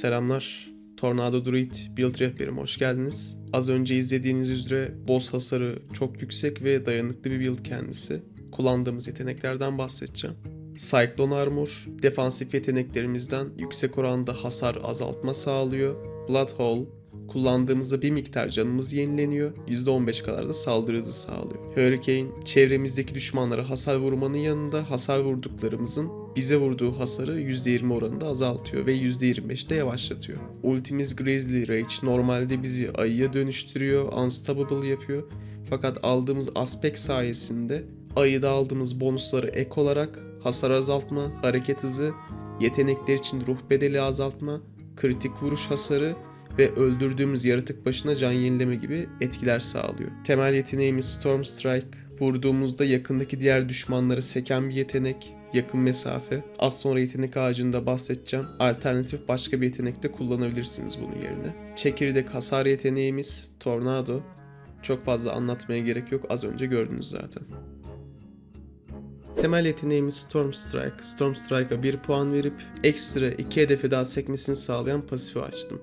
Selamlar. Tornado Druid Build Rehberim hoş geldiniz. Az önce izlediğiniz üzere boss hasarı çok yüksek ve dayanıklı bir build kendisi. Kullandığımız yeteneklerden bahsedeceğim. Cyclone Armor, defansif yeteneklerimizden yüksek oranda hasar azaltma sağlıyor. Blood Hole, kullandığımızda bir miktar canımız yenileniyor. %15 kadar da saldırı hızı sağlıyor. Hurricane, çevremizdeki düşmanlara hasar vurmanın yanında hasar vurduklarımızın bize vurduğu hasarı %20 oranında azaltıyor ve %25 de yavaşlatıyor. Ultimiz Grizzly Rage normalde bizi ayıya dönüştürüyor, unstoppable yapıyor. Fakat aldığımız aspect sayesinde ayıda aldığımız bonusları ek olarak hasar azaltma, hareket hızı, yetenekler için ruh bedeli azaltma, kritik vuruş hasarı ve öldürdüğümüz yaratık başına can yenileme gibi etkiler sağlıyor. Temel yeteneğimiz Storm Strike. Vurduğumuzda yakındaki diğer düşmanları seken bir yetenek. Yakın mesafe. Az sonra yetenek ağacında bahsedeceğim. Alternatif başka bir yetenek de kullanabilirsiniz bunun yerine. Çekirdek hasar yeteneğimiz Tornado. Çok fazla anlatmaya gerek yok. Az önce gördünüz zaten. Temel yeteneğimiz Storm Strike. Storm Strike'a 1 puan verip ekstra 2 hedefe daha sekmesini sağlayan pasifi açtım.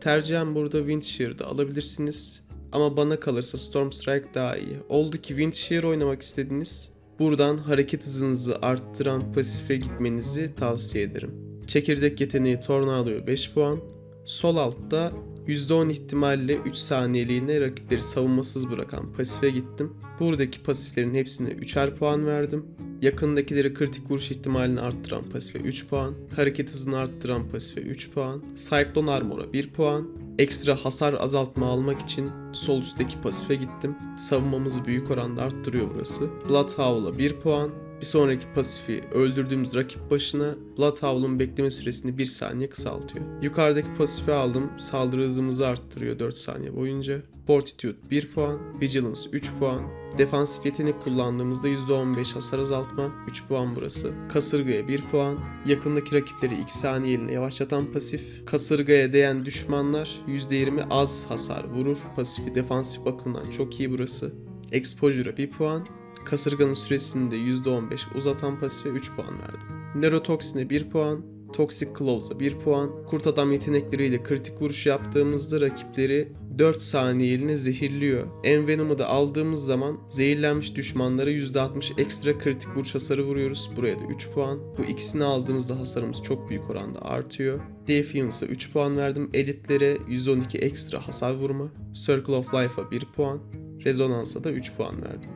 Tercihen burada Wind Shear'da alabilirsiniz. Ama bana kalırsa Storm Strike daha iyi. Oldu ki Wind Shear oynamak istediniz. Buradan hareket hızınızı arttıran pasife gitmenizi tavsiye ederim. Çekirdek yeteneği Tornado'ya 5 puan. Sol altta %10 ihtimalle 3 saniyeliğine rakipleri savunmasız bırakan pasife gittim. Buradaki pasiflerin hepsine 3'er puan verdim. Yakındakileri kritik vuruş ihtimalini arttıran pasife 3 puan. Hareket hızını arttıran pasife 3 puan. Cyclone Armor'a 1 puan. Ekstra hasar azaltma almak için sol üstteki pasife gittim. Savunmamızı büyük oranda arttırıyor burası. Blood Howl'a 1 puan. Bir sonraki pasifi öldürdüğümüz rakip başına Blood Howl'un bekleme süresini 1 saniye kısaltıyor. Yukarıdaki pasifi aldım. Saldırı hızımızı arttırıyor 4 saniye boyunca. Fortitude 1 puan. Vigilance 3 puan. Defansif yetenek kullandığımızda %15 hasar azaltma 3 puan burası. Kasırgaya 1 puan. Yakındaki rakipleri 2 saniyeliğine yavaşlatan pasif. Kasırgaya değen düşmanlar %20 az hasar vurur. Pasifi defansif bakımdan çok iyi burası. Exposure'a 1 puan. Kasırganın süresini de %15 uzatan pasife 3 puan verdim. Neurotoxin'e 1 puan, Toxic Cloves'a 1 puan, Kurt Adam yetenekleriyle kritik vuruş yaptığımızda rakipleri 4 saniyeliğine zehirliyor. Envenom'u da aldığımız zaman zehirlenmiş düşmanlara %60 ekstra kritik vuruş hasarı vuruyoruz. Buraya da 3 puan. Bu ikisini aldığımızda hasarımız çok büyük oranda artıyor. Defiance'a 3 puan verdim. Elitlere 112 ekstra hasar vurma. Circle of Life'a 1 puan. Rezonansa da 3 puan verdim.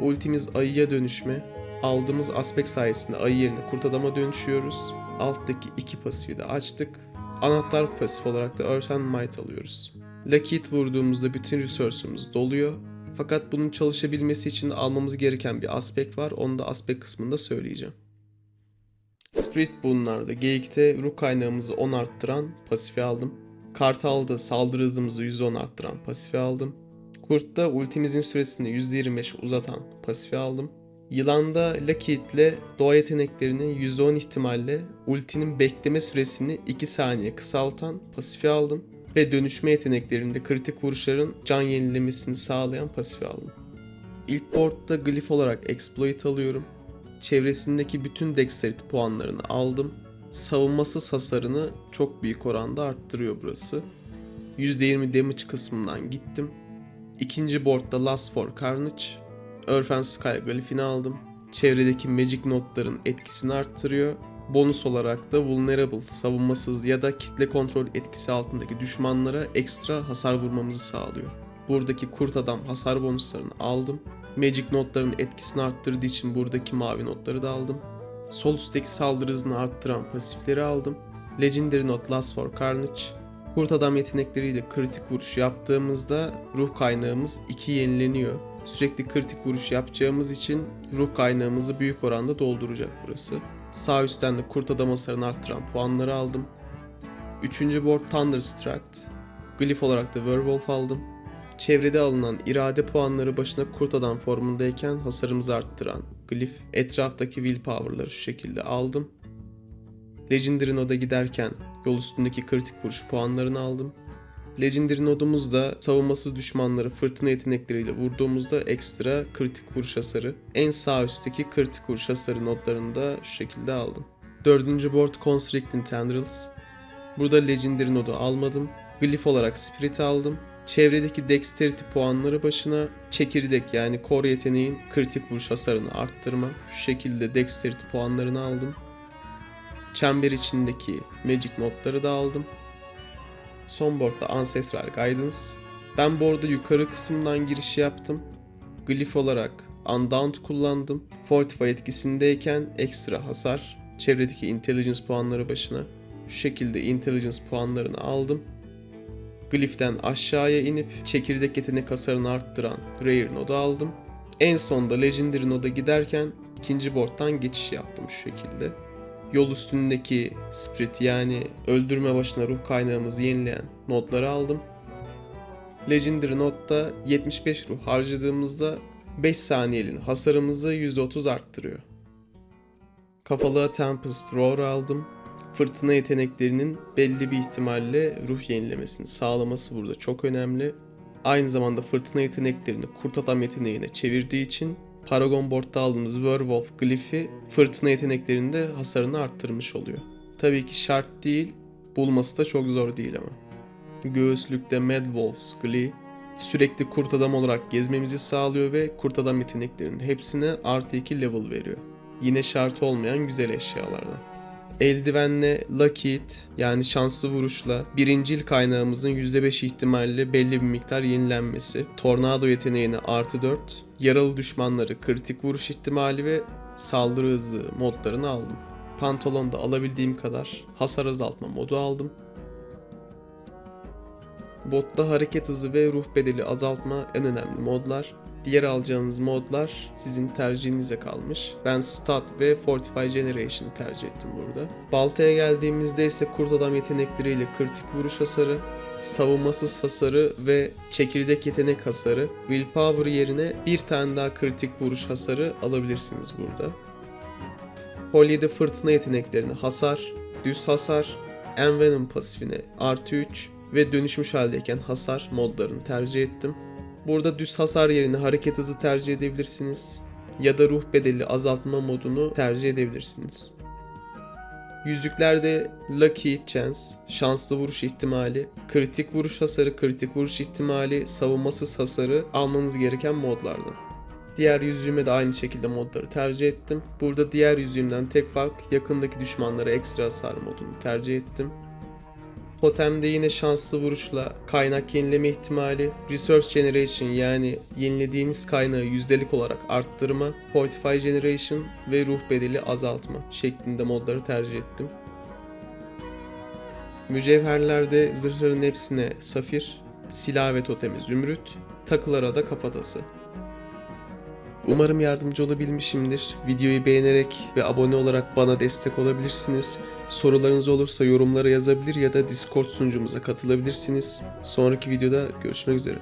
Ultimiz ayıya dönüşme. Aldığımız aspekt sayesinde ayı yerine kurt adama dönüşüyoruz. Alttaki iki pasifi de açtık. Anahtar pasif olarak da Earth and Might alıyoruz. Lucky Hit vurduğumuzda bütün resource'umuz doluyor. Fakat bunun çalışabilmesi için almamız gereken bir aspekt var. Onu da aspekt kısmında söyleyeceğim. Spirit bunlarda geyikte ruh kaynağımızı 10 arttıran pasifi aldım. Kartal'da saldırı hızımızı 110 arttıran pasifi aldım. Kurt'ta ultimizin süresini %25 uzatan pasifi aldım. Yılan'da Lucky ile doğa yeteneklerinin %10 ihtimalle ultinin bekleme süresini 2 saniye kısaltan pasifi aldım. Ve dönüşme yeteneklerinde kritik vuruşların can yenilemesini sağlayan pasifi aldım. İlk board'da Glyph olarak Exploit alıyorum. Çevresindeki bütün Dexterity puanlarını aldım. Savunmasız hasarını çok büyük oranda arttırıyor burası. %20 damage kısmından gittim. İkinci boardda Last for Carnage. And Sky Glyph'ini aldım. Çevredeki Magic notların etkisini arttırıyor. Bonus olarak da Vulnerable, savunmasız ya da kitle kontrol etkisi altındaki düşmanlara ekstra hasar vurmamızı sağlıyor. Buradaki kurt adam hasar bonuslarını aldım. Magic notların etkisini arttırdığı için buradaki mavi notları da aldım. Sol üstteki saldırı hızını arttıran pasifleri aldım. Legendary Not Last for Carnage. Kurt adam yetenekleriyle kritik vuruş yaptığımızda ruh kaynağımız 2 yenileniyor. Sürekli kritik vuruş yapacağımız için ruh kaynağımızı büyük oranda dolduracak burası. Sağ üstten de kurt adam hasarını arttıran puanları aldım. Üçüncü board Thunderstruck. Glyph olarak da Werewolf aldım. Çevrede alınan irade puanları başına kurt adam formundayken hasarımızı arttıran Glyph. Etraftaki willpower'ları şu şekilde aldım. Legendary Node'a giderken yol üstündeki kritik vuruş puanlarını aldım. Legendary nodumuzda savunmasız düşmanları fırtına yetenekleriyle vurduğumuzda ekstra kritik vuruş hasarı. En sağ üstteki kritik vuruş hasarı notlarını da şu şekilde aldım. Dördüncü board Constricting Tendrils. Burada Legendary Node'u almadım. Glyph olarak Spirit aldım. Çevredeki Dexterity puanları başına çekirdek yani core yeteneğin kritik vuruş hasarını arttırma. Şu şekilde Dexterity puanlarını aldım. Çember içindeki Magic notları da aldım. Son boardda Ancestral Guidance. Ben board'a yukarı kısımdan giriş yaptım. Glyph olarak Undaunted kullandım. Fortify etkisindeyken ekstra hasar. Çevredeki Intelligence puanları başına. Şu şekilde Intelligence puanlarını aldım. Glyph'ten aşağıya inip çekirdek yetenek hasarını arttıran Rare Node'u aldım. En sonda Legendary Node'a giderken ikinci board'dan geçiş yaptım şu şekilde. Yol üstündeki Spirit yani öldürme başına ruh kaynağımızı yenileyen nodları aldım. Legendary Note'da 75 ruh harcadığımızda 5 saniyeliğine hasarımızı %30 arttırıyor. Kafalığa Tempest Roar aldım. Fırtına yeteneklerinin belli bir ihtimalle ruh yenilemesini sağlaması burada çok önemli. Aynı zamanda fırtına yeteneklerini kurt adam yeteneğine çevirdiği için Paragon Board'da aldığımız Werewolf Glyph'i fırtına yeteneklerinde hasarını arttırmış oluyor. Tabii ki şart değil, bulması da çok zor değil ama. Göğüslükte Mad Wolves Glee sürekli kurt adam olarak gezmemizi sağlıyor ve kurt adam yeteneklerinin hepsine artı 2 level veriyor. Yine şart olmayan güzel eşyalardan. Eldivenle Lucky Hit yani şanslı vuruşla birincil kaynağımızın %5 ihtimalle belli bir miktar yenilenmesi, tornado yeteneğine artı 4, yaralı düşmanları kritik vuruş ihtimali ve saldırı hızı modlarını aldım. Pantolonda alabildiğim kadar hasar azaltma modu aldım. Botta hareket hızı ve ruh bedeli azaltma en önemli modlar. Diğer alacağınız modlar sizin tercihinize kalmış. Ben Stat ve Fortify Generation tercih ettim burada. Baltaya geldiğimizde ise kurt adam yetenekleriyle kritik vuruş hasarı, savunmasız hasarı ve çekirdek yetenek hasarı, Willpower yerine bir tane daha kritik vuruş hasarı alabilirsiniz burada. Kolye'de fırtına yeteneklerine hasar, düz hasar, Envenom pasifine artı 3 ve dönüşmüş haldeyken hasar modlarını tercih ettim. Burada düz hasar yerine hareket hızı tercih edebilirsiniz. Ya da ruh bedeli azaltma modunu tercih edebilirsiniz. Yüzüklerde Lucky Chance, şanslı vuruş ihtimali, kritik vuruş hasarı, kritik vuruş ihtimali, savunmasız hasarı almanız gereken modlardan. Diğer yüzüğüme de aynı şekilde modları tercih ettim. Burada diğer yüzüğümden tek fark yakındaki düşmanlara ekstra hasar modunu tercih ettim. Totemde yine şanslı vuruşla kaynak yenileme ihtimali, Resource Generation yani yenilediğiniz kaynağı yüzdelik olarak arttırma, Fortify Generation ve ruh bedeli azaltma şeklinde modları tercih ettim. Mücevherlerde zırhların hepsine safir, silah ve totemi zümrüt, takılara da kafatası. Umarım yardımcı olabilmişimdir. Videoyu beğenerek ve abone olarak bana destek olabilirsiniz. Sorularınız olursa yorumlara yazabilir ya da Discord sunucumuza katılabilirsiniz. Sonraki videoda görüşmek üzere.